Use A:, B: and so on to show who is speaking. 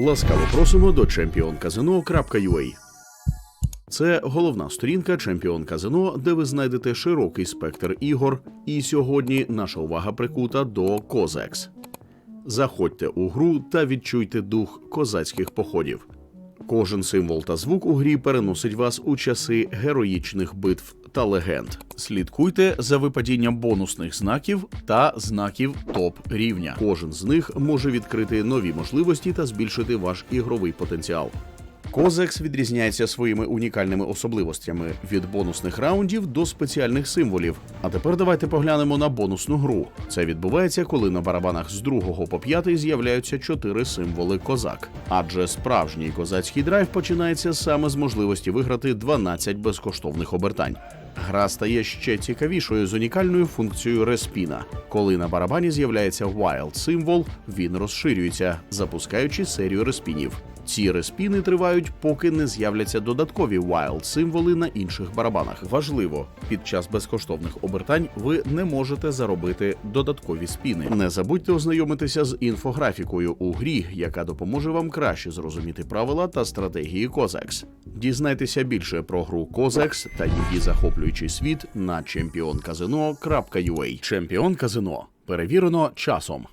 A: Ласкаво просимо до championказино.ua. Це головна сторінка Чемпіон Казино, де ви знайдете широкий спектр ігор. І сьогодні наша увага прикута до Козекс. Заходьте у гру та відчуйте дух козацьких походів. Кожен символ та звук у грі переносить вас у часи героїчних битв та легенд. Слідкуйте за випадінням бонусних знаків та знаків топ рівня. Кожен з них може відкрити нові можливості та збільшити ваш ігровий потенціал. Козекс відрізняється своїми унікальними особливостями від бонусних раундів до спеціальних символів. А тепер давайте поглянемо на бонусну гру. Це відбувається, коли на барабанах з 2 по 5 з'являються чотири символи козак. Адже справжній козацький драйв починається саме з можливості виграти 12 безкоштовних обертань. Гра стає ще цікавішою з унікальною функцією респіна. Коли на барабані з'являється wild символ, він розширюється, запускаючи серію респінів. Ці респіни тривають, поки не з'являться додаткові wild символи на інших барабанах. Важливо, під час безкоштовних обертань ви не можете заробити додаткові спіни. Не забудьте ознайомитися з інфографікою у грі, яка допоможе вам краще зрозуміти правила та стратегії Козекс. Дізнайтеся більше про гру Козекс та її захоплюючий світ на championcasino.ua. Чемпіон казино перевірено часом.